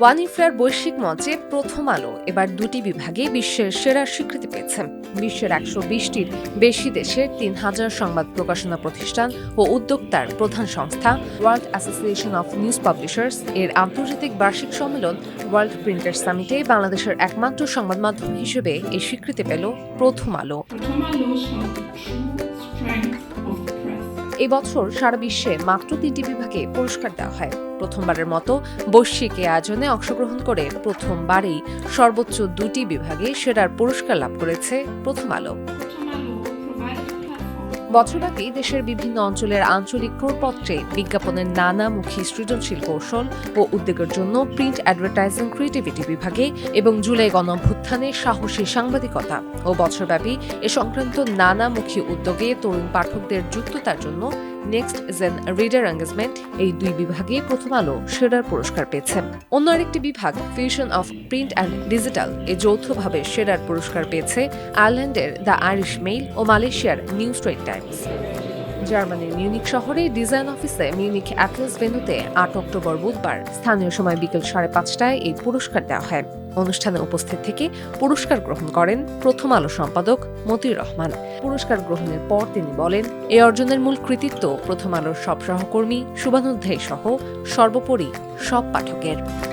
One ইফরার বৈশ্বিক মঞ্চে প্রথম আলো এবার দুটি বিভাগে বিশ্বের সেরার স্বীকৃতি পেয়েছে। বিশ্বের একশো বিশটির বেশি দেশের তিন হাজার সংবাদ প্রকাশনা প্রতিষ্ঠান ও উদ্যোক্তার প্রধান সংস্থা world association of news publishers এর আন্তর্জাতিক বার্ষিক সম্মেলন ওয়ার্ল্ড প্রিন্টার সামিটে বাংলাদেশের একমাত্র সংবাদ মাধ্যম হিসেবে এই স্বীকৃতি পেল প্রথম আলো। Prathama Law showed the true strength of the press. এই বছর সারা বিশ্বে মাত্র তিনটি বিভাগে পুরস্কার দেওয়া হয় প্রথমবারের মতো বৈশ্বিক এ আয়োজনে অংশগ্রহণ করে প্রথমবারেই সর্বোচ্চ দুটি বিভাগে সেরার পুরস্কার লাভ করেছে প্রথম আলো বছরব্যাপী দেশের বিভিন্ন অঞ্চলের আঞ্চলিক ক্রোড়পত্রে বিজ্ঞাপনের নানামুখী সৃজনশীল কৌশল ও উদ্যোগের জন্য প্রিন্ট অ্যাডভার্টাইজিং ক্রিয়েটিভিটি বিভাগে এবং জুলাই গণভ্যুত্থানে সাহসী সাংবাদিকতা ও বছরব্যাপী এ সংক্রান্ত নানামুখী উদ্যোগে তরুণ পাঠকদের যুক্ততার জন্য নেক্সট জেন রিডার এঙ্গেজমেন্ট এই দুই বিভাগে প্রথম আলো সেরার পুরস্কার পেয়েছে অন্য আরেকটি বিভাগ fusion of print and digital এ যৌথভাবে সেরার পুরস্কার পেয়েছে আয়ারল্যান্ডের দ্য আইরিশ মেইল ও মালয়েশিয়ার নিউ স্ট্রেট টাইমস জার্মানির মিউনিক শহরে ডিজাইন অফিসে মিউনিক অ্যাটলাস ভেন্যুতে আট অক্টোবর বুধবার স্থানীয় সময় বিকেল সাড়ে পাঁচটায় এই পুরস্কার দেওয়া হয়। অনুষ্ঠানে উপস্থিত থেকে পুরস্কার গ্রহণ করেন প্রথম আলো সম্পাদক মতিউর রহমান। পুরস্কার গ্রহণের পর তিনি বলেন, এ অর্জনের মূল কৃতিত্ব প্রথম আলোর সব সহকর্মী শুভানুধ্যায়ী সহ সর্বোপরি সব পাঠকের।